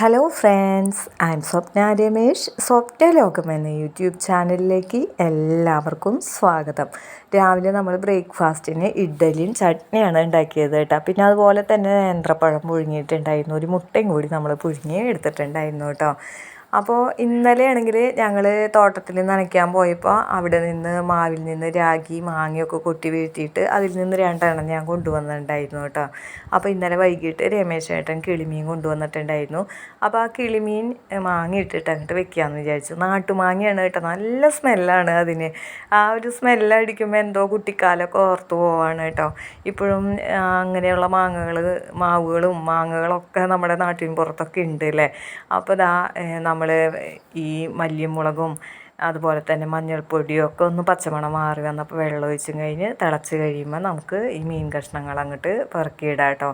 Hello friends I'm Swapna Ramesh Swapna ലോകം എന്ന YouTube ചാനലിലേക്ക് എല്ലാവർക്കും സ്വാഗതം. രാവിലെ നമ്മൾ ബ്രേക്ക്ഫാസ്റ്റിന് ഇഡ്ഡലിയും ചട്നിയാണ് ഉണ്ടാക്കിയത് കേട്ടോ. പിന്നെ അതുപോലെ തന്നെ നേന്ത്രപ്പഴം പുഴുങ്ങിയിട്ടുണ്ടായിരുന്നു. ഒരു മുട്ടയും കൂടി നമ്മൾ പുഴുങ്ങി എടുത്തിട്ടുണ്ടായിരുന്നു കേട്ടോ. അപ്പോൾ ഇന്നലെയാണെങ്കിൽ ഞങ്ങൾ തോട്ടത്തിൽ നനയ്ക്കാൻ പോയപ്പോൾ അവിടെ നിന്ന് മാവിൽ നിന്ന് രാഗി മാങ്ങയൊക്കെ കൊട്ടി വീഴ്ത്തിയിട്ട് അതിൽ നിന്ന് രണ്ടെണ്ണം ഞാൻ കൊണ്ടുവന്നിട്ടുണ്ടായിരുന്നു കേട്ടോ. അപ്പോൾ ഇന്നലെ വൈകിട്ട് രമേശേട്ടൻ കിളിമീൻ കൊണ്ടുവന്നിട്ടുണ്ടായിരുന്നു. അപ്പോൾ ആ കിളിമീൻ മാങ്ങ ഇട്ടിട്ട് അങ്ങോട്ട് വെക്കാമെന്ന് വിചാരിച്ചു. നാട്ടുമാങ്ങയാണ് കേട്ടോ നല്ല സ്മെല്ലാണ് അതിന്. ആ ഒരു സ്മെല്ലടിക്കുമ്പോൾ എന്തോ കുട്ടിക്കാലമൊക്കെ ഓർത്തു പോവാണ് കേട്ടോ. ഇപ്പോഴും അങ്ങനെയുള്ള മാങ്ങകൾ മാവുകളും മാങ്ങകളൊക്കെ നമ്മുടെ നാട്ടിൻ പുറത്തൊക്കെ ഉണ്ട് അല്ലേ? അപ്പോൾ ഇതാ നമ്മൾ ഈ മല്ലിയും മുളകും അതുപോലെ തന്നെ മഞ്ഞൾപ്പൊടിയും ഒക്കെ ഒന്ന് പച്ചമണം മാറി വന്നപ്പോൾ വെള്ളം ഒഴിച്ചും കഴിഞ്ഞ് തിളച്ച് കഴിയുമ്പോൾ നമുക്ക് ഈ മീൻ കഷ്ണങ്ങൾ അങ്ങോട്ട് പെറുക്കിയിടാം കേട്ടോ.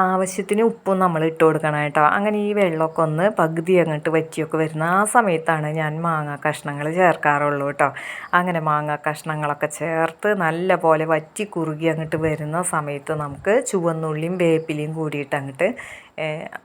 ആവശ്യത്തിന് ഉപ്പും നമ്മൾ ഇട്ട് കൊടുക്കണം കേട്ടോ. അങ്ങനെ ഈ വെള്ളമൊക്കെ ഒന്ന് പകുതി അങ്ങോട്ട് വറ്റിയൊക്കെ വരുന്ന ആ സമയത്താണ് ഞാൻ മാങ്ങ കഷ്ണങ്ങൾ ചേർക്കാറുള്ളൂ കേട്ടോ. അങ്ങനെ മാങ്ങ കഷ്ണങ്ങളൊക്കെ ചേർത്ത് നല്ല പോലെ വറ്റി കുറുകി അങ്ങോട്ട് വരുന്ന സമയത്ത് നമുക്ക് ചുവന്നുള്ളിയും വേപ്പിലയും കൂടിയിട്ട് അങ്ങോട്ട്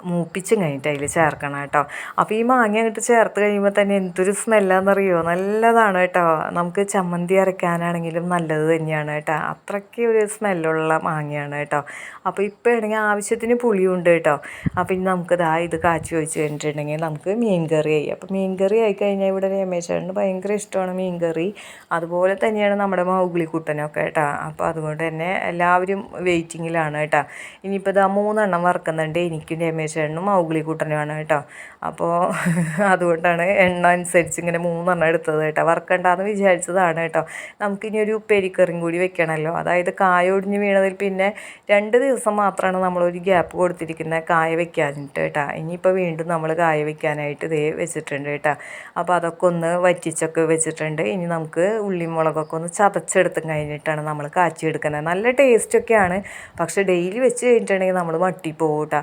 മൂപ്പിച്ചും കഴിഞ്ഞിട്ട് അതിൽ ചേർക്കണം കേട്ടോ. അപ്പോൾ ഈ മാങ്ങ അങ്ങോട്ട് ചേർത്ത് കഴിയുമ്പോൾ തന്നെ എന്തൊരു സ്മെല്ലാണെന്നറിയോ നല്ലതാണ് കേട്ടോ. നമുക്ക് ചമ്മന്തി അരയ്ക്കാനാണെങ്കിലും നല്ലത് തന്നെയാണ് കേട്ടോ. അത്രയ്ക്ക് ഒരു സ്മെല്ലുള്ള മാങ്ങയാണ് കേട്ടോ. അപ്പോൾ ഇപ്പോൾ ആണെങ്കിൽ ആവശ്യത്തിന് പുളിയുണ്ട് കേട്ടോ. അപ്പോൾ ഇനി നമുക്ക് ദാ ഇത് കാച്ചി വെച്ച് കഴിഞ്ഞിട്ടുണ്ടെങ്കിൽ നമുക്ക് മീൻ കറി ആയി. അപ്പോൾ മീൻ കറി ആയി കഴിഞ്ഞാൽ ഇവിടെ രമേശേട്ടന് ഭയങ്കര ഇഷ്ടമാണ് മീൻ കറി അതുപോലെ തന്നെയാണ് നമ്മുടെ മൗഗ്ലിക്കുട്ടനൊക്കെ കേട്ടോ. അപ്പോൾ അതുകൊണ്ട് തന്നെ എല്ലാവരും വെയിറ്റിങ്ങിലാണ് കേട്ടോ. ഇനിയിപ്പോൾ ഇതാ മൂന്നെണ്ണം വറക്കുന്നുണ്ട്. എനിക്കും രമേശേട്ടനും മൗഗ്ലിക്കുട്ടനുമാണ് കേട്ടോ. അപ്പോൾ അതുകൊണ്ടാണ് എണ്ണ അനുസരിച്ച് ഇങ്ങനെ മൂന്നെണ്ണം എടുത്തത് കേട്ടോ. വറക്കണ്ടെന്ന് വിചാരിച്ചതാണ് കേട്ടോ. നമുക്കിനി ഒരു പെരിക്കറിയും കൂടി വെക്കണമല്ലോ അതായത് കായ ഒടിഞ്ഞ് വീണതിൽ പിന്നെ രണ്ട് ദിവസം മാത്രമാണ് നമ്മളൊരു ഗ്യാപ്പ് കൊടുത്തിരിക്കുന്നത് കായ വെക്കാനിട്ട് കേട്ടോ. ഇനിയിപ്പോൾ വീണ്ടും നമ്മൾ കായ വെക്കാനായിട്ട് ഇതേ വെച്ചിട്ടുണ്ട് കേട്ടോ. അപ്പോൾ അതൊക്കെ ഒന്ന് വറ്റിച്ചൊക്കെ വെച്ചിട്ടുണ്ട്. ഇനി നമുക്ക് ഉള്ളി മുളകൊക്കെ ഒന്ന് ചതച്ചെടുത്തും കഴിഞ്ഞിട്ടാണ് നമ്മൾ കാച്ചിയെടുക്കുന്നത്. നല്ല ടേസ്റ്റൊക്കെയാണ് പക്ഷേ ഡെയിലി വെച്ച് കഴിഞ്ഞിട്ടുണ്ടെങ്കിൽ നമ്മൾ മട്ടിപ്പോവും കേട്ടോ.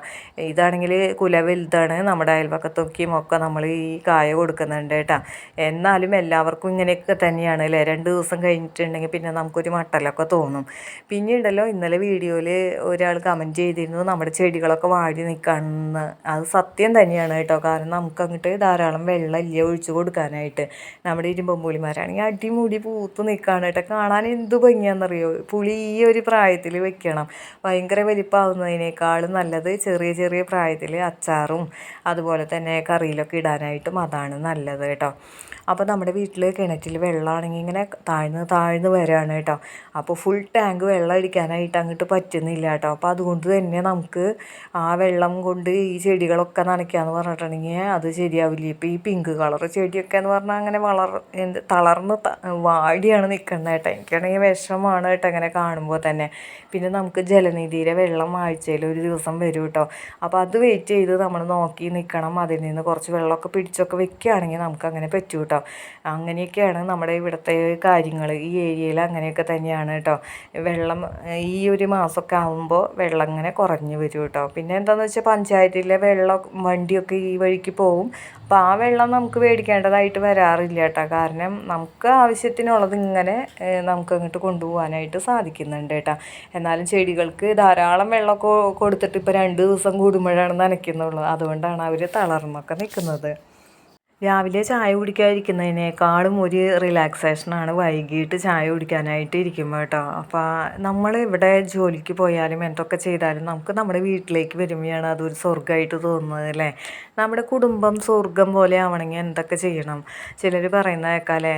ഇതാണെങ്കിൽ കുല വലുതാണ് നമ്മുടെ അയൽവക്കത്തൊക്കെയും ഒക്കെ നമ്മൾ ഈ കായ കൊടുക്കുന്നുണ്ട് കേട്ടോ. എന്നാലും എല്ലാവർക്കും ഇങ്ങനെയൊക്കെ തന്നെയാണ് അല്ലേ? രണ്ട് ദിവസം കഴിഞ്ഞിട്ടുണ്ടെങ്കിൽ പിന്നെ നമുക്കൊരു മട്ടലൊക്കെ തോന്നും. പിന്നെ ഉണ്ടല്ലോ ഇന്നലെ വീഡിയോയിൽ ഒരാൾ കമന്റ് ചെയ്തിരുന്നു നമ്മുടെ ചെടികളൊക്കെ വാടി നിൽക്കാണെന്ന്. അത് സത്യം തന്നെയാണ് കേട്ടോ. കാരണം നമുക്ക് അങ്ങോട്ട് ധാരാളം വെള്ളം ഇല്ല ഒഴിച്ചു കൊടുക്കാനായിട്ട്. നമ്മുടെ ഇരുമ്പമ്പൂളിമാരാണെങ്കിൽ അടിമുടി പൂത്ത് നിൽക്കുകയാണ് കേട്ടോ. കാണാൻ എന്ത് ഭംഗിയാണെന്നറിയോ? പുളി ഈ ഒരു പ്രായത്തിൽ വെക്കണം. ഭയങ്കര വലിപ്പമാവുന്നതിനേക്കാളും നല്ലത് ചെറിയ ചെറിയ പ്രായത്തിൽ അച്ചാറും അതുപോലെ തന്നെ കറിയിലൊക്കെ ഇടാനായിട്ടും അതാണ് നല്ലത് കേട്ടോ. അപ്പോൾ നമ്മുടെ വീട്ടിൽ കിണറ്റിൽ വെള്ളമാണെങ്കിൽ ഇങ്ങനെ താഴ്ന്ന് താഴ്ന്ന് വരാണ് കേട്ടോ. അപ്പോൾ ഫുൾ ടാങ്ക് വെള്ളം അടിക്കാനായിട്ട് അങ്ങോട്ട് പറ്റുന്നില്ല കേട്ടോ. അപ്പോൾ അതുകൊണ്ട് തന്നെ നമുക്ക് ആ വെള്ളം കൊണ്ട് ഈ ചെടികളൊക്കെ നനയ്ക്കാന്ന് പറഞ്ഞിട്ടുണ്ടെങ്കിൽ അത് ശരിയാവില്ല. ഇപ്പോൾ ഈ പിങ്ക് കളർ ചെടിയൊക്കെ എന്ന് പറഞ്ഞാൽ അങ്ങനെ വളർ എന്ത് തളർന്ന് വാടിയാണ് നിൽക്കുന്നത് കേട്ടോ. എനിക്കാണെങ്കിൽ വിഷമമാണ് കേട്ടോ അങ്ങനെ കാണുമ്പോൾ തന്നെ. പിന്നെ നമുക്ക് ജലനിധിയിലെ വെള്ളം ആഴ്ചയിൽ ഒരു ദിവസം വരും കേട്ടോ. അപ്പോൾ അത് വെയിറ്റ് ചെയ്ത് നമ്മൾ നോക്കി നിൽക്കണം അതിൽ നിന്ന് കുറച്ച് വെള്ളമൊക്കെ പിടിച്ചൊക്കെ വെക്കുകയാണെങ്കിൽ നമുക്ക് അങ്ങനെ പറ്റൂ കേട്ടോ അങ്ങനെയൊക്കെയാണ് നമ്മുടെ ഇവിടുത്തെ കാര്യങ്ങൾ. ഈ ഏരിയയിൽ അങ്ങനെയൊക്കെ തന്നെയാണ് കേട്ടോ വെള്ളം ഈ ഒരു മാസമൊക്കെ ആകുമ്പോൾ വെള്ളം ഇങ്ങനെ കുറഞ്ഞു വരും കേട്ടോ പിന്നെ എന്താണെന്ന് വെച്ചാൽ പഞ്ചായത്തിലെ വെള്ളം വണ്ടിയൊക്കെ ഈ വഴിക്ക് പോവും. അപ്പോൾ ആ വെള്ളം നമുക്ക് മേടിക്കേണ്ടതായിട്ട് വരാറില്ല കേട്ടോ കാരണം നമുക്ക് ആവശ്യത്തിനുള്ളത് ഇങ്ങനെ നമുക്ക് അങ്ങോട്ട് കൊണ്ടുപോകാനായിട്ട് സാധിക്കുന്നുണ്ട് കേട്ടോ എന്നാലും ചെടികൾക്ക് ധാരാളം വെള്ളമൊക്കെ കൊടുത്തിട്ട് ഇപ്പോൾ രണ്ട് ദിവസം കൂടുമ്പോഴാണ് നനയ്ക്കുന്നുള്ളൂ അതുകൊണ്ടാണ് അവർ തളർന്നൊക്കെ നിൽക്കുന്നത്. രാവിലെ ചായ കുടിക്കാതിരിക്കുന്നതിനേക്കാളും ഒരു റിലാക്സേഷനാണ് വൈകിട്ട് ചായ കുടിക്കാനായിട്ട് ഇരിക്കുമ്പോൾ കേട്ടോ അപ്പോൾ നമ്മൾ ഇവിടെ ജോലിക്ക് പോയാലും എന്തൊക്കെ ചെയ്താലും നമുക്ക് നമ്മുടെ വീട്ടിലേക്ക് വരുമ്പോഴാണ് അതൊരു സ്വർഗമായിട്ട് തോന്നുന്നത് അല്ലേ? നമ്മുടെ കുടുംബം സ്വർഗം പോലെ ആവണമെങ്കിൽ എന്തൊക്കെ ചെയ്യണം? ചിലർ പറയുന്ന കേൾക്കാല്ലേ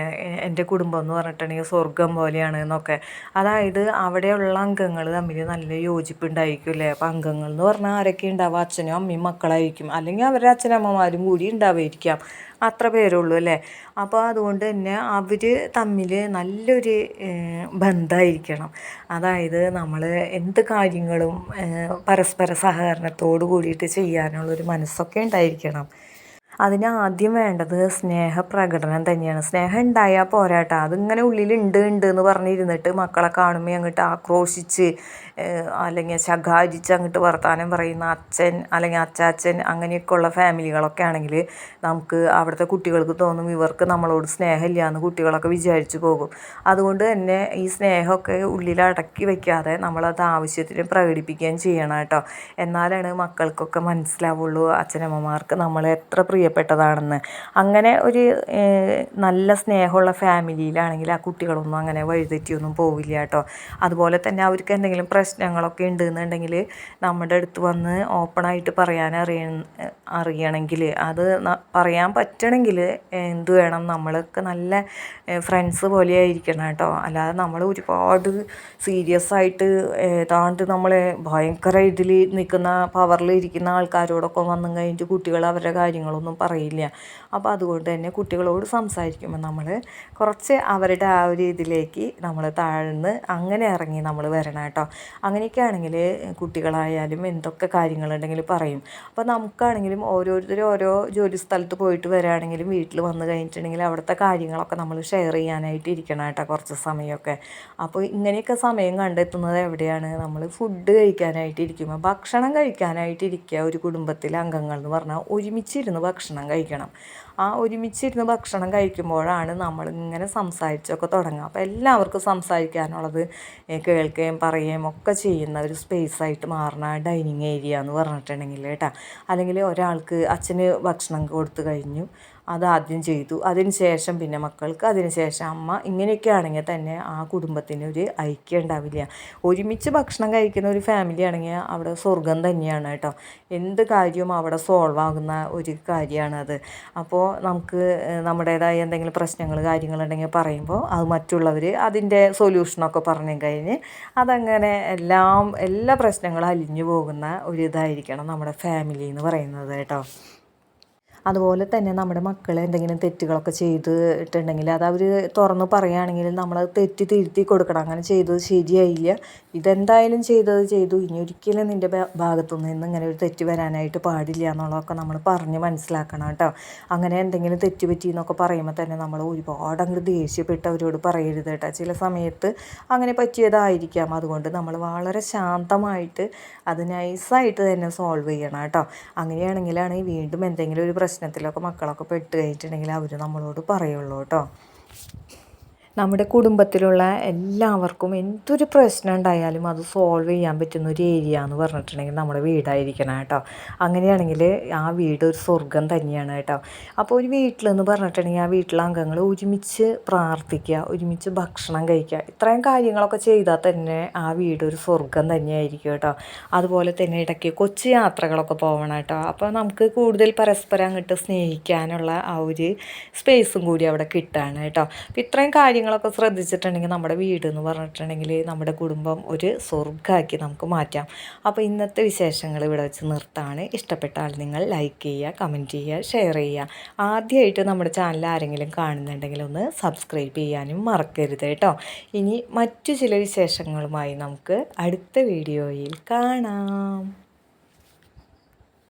എന്റെ കുടുംബം എന്ന് പറഞ്ഞിട്ടുണ്ടെങ്കിൽ സ്വർഗം പോലെയാണ് എന്നൊക്കെ. അതായത് അവിടെയുള്ള അംഗങ്ങൾ തമ്മിൽ നല്ല യോജിപ്പുണ്ടായിരിക്കും അല്ലേ? അപ്പോൾ അംഗങ്ങൾ എന്ന് പറഞ്ഞാൽ ആരൊക്കെ ഉണ്ടാവുക അച്ഛനും അമ്മയും മക്കളായിരിക്കും. അല്ലെങ്കിൽ അവരുടെ അച്ഛനമ്മമാരും കൂടി ഉണ്ടാവുമായിരിക്കാം അത്ര പേരുള്ളൂ അല്ലേ? അപ്പോൾ അതുകൊണ്ട് തന്നെ അവർ തമ്മിൽ നല്ലൊരു ബന്ധമായിരിക്കണം അതായത് നമ്മൾ എന്ത് കാര്യങ്ങളും പരസ്പര സഹകരണത്തോട് കൂടിയിട്ട് ചെയ്യാനുള്ളൊരു മനസ്സൊക്കെ ഉണ്ടായിരിക്കണം. അതിന് ആദ്യം വേണ്ടത് സ്നേഹപ്രകടനം തന്നെയാണ്. സ്നേഹം ഉണ്ടായാൽ പോരാട്ടോ. അതിങ്ങനെ ഉള്ളിൽ ഉണ്ട് ഉണ്ട് എന്ന് പറഞ്ഞിരുന്നിട്ട് മക്കളെ കാണുമ്പോൾ അങ്ങോട്ട് ആക്രോശിച്ച് അല്ലെങ്കിൽ ശകാരിച്ച് അങ്ങോട്ട് വർത്താനം പറയുന്ന അച്ഛൻ അല്ലെങ്കിൽ അച്ചാച്ചൻ അങ്ങനെയൊക്കെയുള്ള ഫാമിലികളൊക്കെ ആണെങ്കിൽ നമുക്ക് അവിടുത്തെ കുട്ടികൾക്ക് തോന്നും ഇവർക്ക് നമ്മളോട് സ്നേഹമില്ല എന്ന് കുട്ടികളൊക്കെ വിചാരിച്ചു പോകും. അതുകൊണ്ട് തന്നെ ഈ സ്നേഹമൊക്കെ ഉള്ളിൽ അടക്കി വയ്ക്കാതെ നമ്മളത് ആവശ്യത്തിന് പ്രകടിപ്പിക്കുകയും ചെയ്യണം കേട്ടോ. എന്നാലാണ് മക്കൾക്കൊക്കെ മനസ്സിലാവുള്ളൂ അച്ഛനമ്മമാർക്ക് നമ്മളെത്ര എത്ര പ്രിയപ്പെട്ടതാണെന്ന്. അങ്ങനെ ഒരു നല്ല സ്നേഹമുള്ള ഫാമിലിയിലാണെങ്കിൽ ആ കുട്ടികളൊന്നും അങ്ങനെ വഴിതെറ്റിയൊന്നും പോവില്ല കേട്ടോ. അതുപോലെ തന്നെ അവർക്ക് എന്തെങ്കിലും പ്രശ്നങ്ങളൊക്കെ ഉണ്ടെന്നുണ്ടെങ്കിൽ നമ്മുടെ അടുത്ത് വന്ന് ഓപ്പണായിട്ട് പറയാൻ അറിയ അറിയണമെങ്കിൽ അത് പറയാൻ പറ്റണമെങ്കിൽ എന്ത് വേണം? നമ്മളൊക്കെ നല്ല ഫ്രണ്ട്സ് പോലെ ആയിരിക്കണം കേട്ടോ. അല്ലാതെ നമ്മൾ ഒരുപാട് സീരിയസ് ആയിട്ട് ഏതാണ്ട് നമ്മളെ ഭയങ്കര ഇതിൽ നിൽക്കുന്ന പവറിൽ ഇരിക്കുന്ന ആൾക്കാരോടൊക്കെ വന്നു കഴിഞ്ഞിട്ട് കുട്ടികൾ അവരുടെ കാര്യങ്ങളൊന്നും പറയില്ല. അപ്പോൾ അതുകൊണ്ട് തന്നെ കുട്ടികളോട് സംസാരിക്കുമ്പോൾ നമ്മൾ കുറച്ച് അവരുടെ ആ ഒരു ഇതിലേക്ക് നമ്മൾ താഴ്ന്ന് അങ്ങനെ ഇറങ്ങി നമ്മൾ വരണം കേട്ടോ. അങ്ങനെയൊക്കെ ആണെങ്കിൽ കുട്ടികളായാലും എന്തൊക്കെ കാര്യങ്ങളുണ്ടെങ്കിൽ പറയും. അപ്പോൾ നമുക്കാണെങ്കിലും ഓരോരുത്തരും ഓരോ ജോലി സ്ഥലത്ത് പോയിട്ട് വരികയാണെങ്കിലും വീട്ടിൽ വന്ന് കഴിഞ്ഞിട്ടുണ്ടെങ്കിൽ അവിടുത്തെ കാര്യങ്ങളൊക്കെ നമ്മൾ ഷെയർ ചെയ്യാനായിട്ട് ഇരിക്കണം കേട്ടോ കുറച്ച് സമയമൊക്കെ. അപ്പോൾ ഇങ്ങനെയൊക്കെ സമയം കണ്ടെത്തുന്നത് എവിടെയാണ്? നമ്മൾ ഫുഡ് കഴിക്കാനായിട്ട് ഇരിക്കുമ്പോൾ ഭക്ഷണം കഴിക്കാനായിട്ട് ഇരിക്കുക ഒരു കുടുംബത്തിലെ അംഗങ്ങൾ എന്ന് പറഞ്ഞാൽ ഒരുമിച്ചിരുന്ന് ഭക്ഷണം കഴിക്കണം. ആ ഒരുമിച്ചിരുന്ന് ഭക്ഷണം കഴിക്കുമ്പോഴാണ് നമ്മൾ ഇങ്ങനെ സംസാരിച്ചൊക്കെ തുടങ്ങുക. അപ്പോൾ എല്ലാവർക്കും സംസാരിക്കാനുള്ളത് കേൾക്കുകയും പറയുകയും ഒക്കെ ചെയ്യുന്ന ഒരു സ്പേസ് ആയിട്ട് മാറണ. ഡൈനിങ് ഏരിയ എന്ന് പറഞ്ഞിട്ടുണ്ടെങ്കിൽ കേട്ടോ. അല്ലെങ്കിൽ ഒരാൾക്ക് അച്ഛന് ഭക്ഷണം കൊടുത്തു കഴിഞ്ഞു. അതാദ്യം ചെയ്തു. അതിന് ശേഷം പിന്നെ മക്കൾക്ക് അതിന് ശേഷം അമ്മ ഇങ്ങനെയൊക്കെ ആണെങ്കിൽ തന്നെ ആ കുടുംബത്തിന് ഒരു ഐക്യം ഉണ്ടാവില്ല. ഒരുമിച്ച് ഭക്ഷണം കഴിക്കുന്ന ഒരു ഫാമിലി ആണെങ്കിൽ അവിടെ സ്വർഗം തന്നെയാണ് കേട്ടോ. എന്ത് കാര്യവും അവിടെ സോൾവ് ആകുന്ന ഒരു കാര്യമാണത് അപ്പോൾ നമുക്ക് നമ്മുടേതായ എന്തെങ്കിലും പ്രശ്നങ്ങൾ കാര്യങ്ങളുണ്ടെങ്കിൽ പറയുമ്പോൾ അത് മറ്റുള്ളവർ അതിന്റെ സൊല്യൂഷനൊക്കെ പറഞ്ഞു കഴിഞ്ഞ് അതങ്ങനെ എല്ലാം എല്ലാ പ്രശ്നങ്ങളും അലിഞ്ഞു പോകുന്ന ഒരു ഇതായിരിക്കണം നമ്മുടെ ഫാമിലി എന്ന് പറയുന്നത് കേട്ടോ. അതുപോലെ തന്നെ നമ്മുടെ മക്കൾ എന്തെങ്കിലും തെറ്റുകളൊക്കെ ചെയ്തിട്ടുണ്ടെങ്കിൽ അത് അവർ തുറന്ന് പറയുകയാണെങ്കിൽ നമ്മൾ തെറ്റ് തിരുത്തി കൊടുക്കണം. അങ്ങനെ ചെയ്തത് ശരിയായില്ല. ഇതെന്തായാലും ചെയ്തത് ചെയ്തു. ഇനി ഒരിക്കലും നിന്റെ ഭാഗത്തു നിന്ന് ഇങ്ങനെ ഒരു തെറ്റ് വരാനായിട്ട് പാടില്ല എന്നുള്ളതൊക്കെ നമ്മൾ പറഞ്ഞ് മനസ്സിലാക്കണം കേട്ടോ. അങ്ങനെ എന്തെങ്കിലും തെറ്റ് പറ്റി എന്നൊക്കെ പറയുമ്പോൾ തന്നെ നമ്മൾ ഒരുപാട് അങ്ങ് ദേഷ്യപ്പെട്ട് അവരോട് പറയരുത് കേട്ടോ. ചില സമയത്ത് അങ്ങനെ പറ്റിയതായിരിക്കാം. അതുകൊണ്ട് നമ്മൾ വളരെ ശാന്തമായിട്ട് അത് നൈസായിട്ട് തന്നെ സോൾവ് ചെയ്യണം കേട്ടോ. അങ്ങനെയാണെങ്കിലാണ് വീണ്ടും എന്തെങ്കിലും ഒരു പ്രശ്നം പ്രശ്നത്തിലൊക്കെ മക്കളൊക്കെ പെട്ട് കഴിഞ്ഞിട്ടുണ്ടെങ്കിൽ അവർ നമ്മളോട് പറയുള്ളൂ കേട്ടോ. നമ്മുടെ കുടുംബത്തിലുള്ള എല്ലാവർക്കും എന്തൊരു പ്രശ്നം ഉണ്ടായാലും അത് സോൾവ് ചെയ്യാൻ പറ്റുന്ന ഒരു ഏരിയ എന്ന് പറഞ്ഞിട്ടുണ്ടെങ്കിൽ നമ്മുടെ വീടായിരിക്കണം കേട്ടോ. അങ്ങനെയാണെങ്കിൽ ആ വീട് ഒരു സ്വർഗം തന്നെയാണ് കേട്ടോ. അപ്പോൾ ഒരു വീട്ടിലെന്ന് പറഞ്ഞിട്ടുണ്ടെങ്കിൽ ആ വീട്ടിലെ അംഗങ്ങൾ ഒരുമിച്ച് പ്രാർത്ഥിക്കുക ഒരുമിച്ച് ഭക്ഷണം കഴിക്കുക ഇത്രയും കാര്യങ്ങളൊക്കെ ചെയ്താൽ തന്നെ ആ വീട് ഒരു സ്വർഗം തന്നെയായിരിക്കും കേട്ടോ. അതുപോലെ തന്നെ ഇടയ്ക്ക് കൊച്ചു യാത്രകളൊക്കെ പോകണം കേട്ടോ. അപ്പോൾ നമുക്ക് കൂടുതൽ പരസ്പരം അങ്ങോട്ട് സ്നേഹിക്കാനുള്ള ആ ഒരു സ്പേസും കൂടി അവിടെ കിട്ടുകയാണ് കേട്ടോ. അപ്പോൾ ഇത്രയും കാര്യങ്ങൾ കാര്യങ്ങളൊക്കെ ശ്രദ്ധിച്ചിട്ടുണ്ടെങ്കിൽ നമ്മുടെ വീട് എന്ന് പറഞ്ഞിട്ടുണ്ടെങ്കിൽ നമ്മുടെ കുടുംബം ഒരു സ്വർഗമാക്കി നമുക്ക് മാറ്റാം. അപ്പോൾ ഇന്നത്തെ വിശേഷങ്ങൾ ഇവിടെ വെച്ച് നിർത്താണ്. ഇഷ്ടപ്പെട്ടാൽ നിങ്ങൾ ലൈക്ക് ചെയ്യുക കമന്റ് ചെയ്യുക ഷെയർ ചെയ്യുക. ആദ്യമായിട്ട് നമ്മുടെ ചാനൽ ആരെങ്കിലും കാണുന്നുണ്ടെങ്കിൽ ഒന്ന് സബ്സ്ക്രൈബ് ചെയ്യാനും മറക്കരുത് കേട്ടോ. ഇനി മറ്റു ചില വിശേഷങ്ങളുമായി നമുക്ക് അടുത്ത വീഡിയോയിൽ കാണാം.